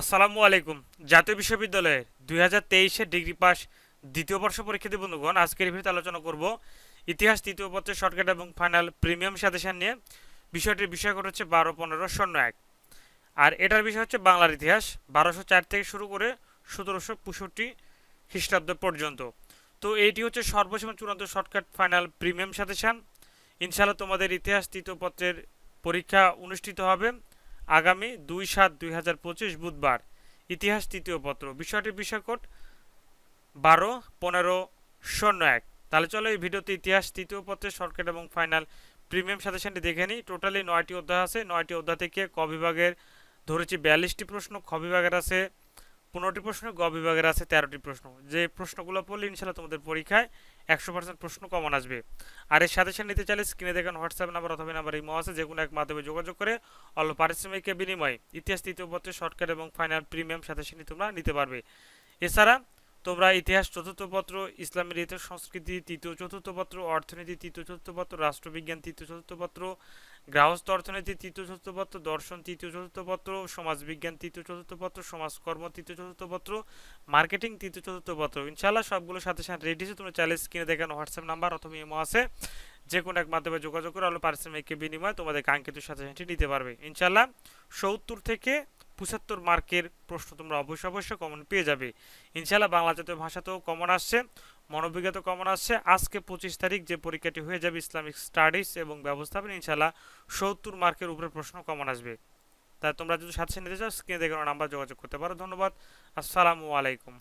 আসসালামু আলাইকুম। জাতীয় বিশ্ববিদ্যালয়ের দুই হাজার তেইশে ডিগ্রি পাস দ্বিতীয় বর্ষ পরীক্ষার্থী বন্ধুগণ, আজকের ভিডিওতে আলোচনা করব ইতিহাস তৃতীয় পত্রের শর্টকাট এবং ফাইনাল প্রিমিয়াম সাজেশন নিয়ে। বিষয়টির বিষয়কট হচ্ছে বারো পনেরো শূন্য এক। আর এটার বিষয় হচ্ছে বাংলার ইতিহাস, বারোশো চার থেকে শুরু করে সতেরোশো পঁয়ষট্টি খ্রিস্টাব্দ পর্যন্ত। তো এইটি হচ্ছে সর্বসীমা চূড়ান্ত শর্টকাট ফাইনাল প্রিমিয়াম সাজেশন। ইনশাআল্লাহ তোমাদের ইতিহাস তৃতীয় পত্রের পরীক্ষা অনুষ্ঠিত হবে। আগামী দুই সাত দুই হাজার পঁচিশ বুধবার। ইতিহাস তৃতীয় পত্র। বিষয়টির বিষয়কোড বারো পনেরো শূন্য এক। তাহলে চলো এই ভিডিওতে ইতিহাস তৃতীয় পত্রের শর্টকাট এবং ফাইনাল প্রিমিয়াম সাজেশনটি দেখে নিই। টোটালি নয়টি অধ্যায় আছে। নয়টি অধ্যায় থেকে ক বিভাগের ধরেছি বিয়াল্লিশটি প্রশ্ন, খ বিভাগের আছে পনেরোটি প্রশ্ন, গ বিভাগের আছে তেরোটি প্রশ্ন। যে প্রশ্নগুলো পড়লে ইনশাল্লাহ তোমাদের পরীক্ষায় একশো পার্সেন্ট প্রশ্ন কমন আসবে। আর এর সাথে সাথে নিতে চাইলে স্ক্রিনে দেখেন হোয়াটসঅ্যাপ নাম্বার অথবা নাম্বার ইমো আছে যে কোনো এক মাধ্যমে যোগাযোগ করে অল্প পারিশ্রমিকের বিনিময়ে ইতিহাস, তৃতীয় পত্রে শর্টকাট এবং ফাইনাল প্রিমিয়াম সাথে সাথে তোমরা নিতে পারবে। এছাড়া তোমরা ইতিহাস চতুর্থ পত্র, ইসলামের ইতিহাস, সংস্কৃতি তৃতীয় চতুর্থ পত্র, অর্থনীতি তৃতীয় চতুর্থ পত্র, রাষ্ট্রবিজ্ঞান তৃতীয় চতুর্থ পত্র, গৃহস্থ অর্থনীতি তৃতীয় চতুর্থ পত্র, দর্শন তৃতীয় চতুর্থ পত্র, সমাজবিজ্ঞান তৃতীয় চতুর্থ পত্র, সমাজকর্ম তৃতীয় চতুর্থ পত্র, মার্কেটিং তৃতীয় চতুর্থ পত্র। ইনশাআল্লাহ সবগুলোর সাথে সাথে রেডি তোমরা চ্যালেঞ্জ কিনে দেখানো হোয়াটসঅ্যাপ নাম্বার অথবা ইমো আছে। যে কোনো এক মাধ্যমে যোগাযোগ করে, আলো পারিশ্রমিকের বিনিময়ে তোমাদের কাঙ্ক্ষিত সাথে সাথে নিতে পারবে। ইনশাআল্লাহ সত্তর থেকে পঁচাত্তর মার্কের প্রশ্ন তোমরা অবশ্যই অবশ্যই কমন পেয়ে যাবে। ইনশাআল্লাহ বাংলা জাতীয় ভাষাতেও কমন আসছে মনোবিজ্ঞাত কমন আসছে। আজকে পঁচিশ তারিখ যে পরীক্ষাটি হয়ে যাবে ইসলামিক স্টাডিজ এবং ব্যবস্থাপনা, ইনশাআল্লাহ সত্তর মার্কের উপরে প্রশ্ন কমন আসবে। তাই তোমরা যদি সাথে নিতে চাও স্ক্রিনে দেখে নাম্বার যোগাযোগ করতে পারো। ধন্যবাদ। আসসালামু আলাইকুম।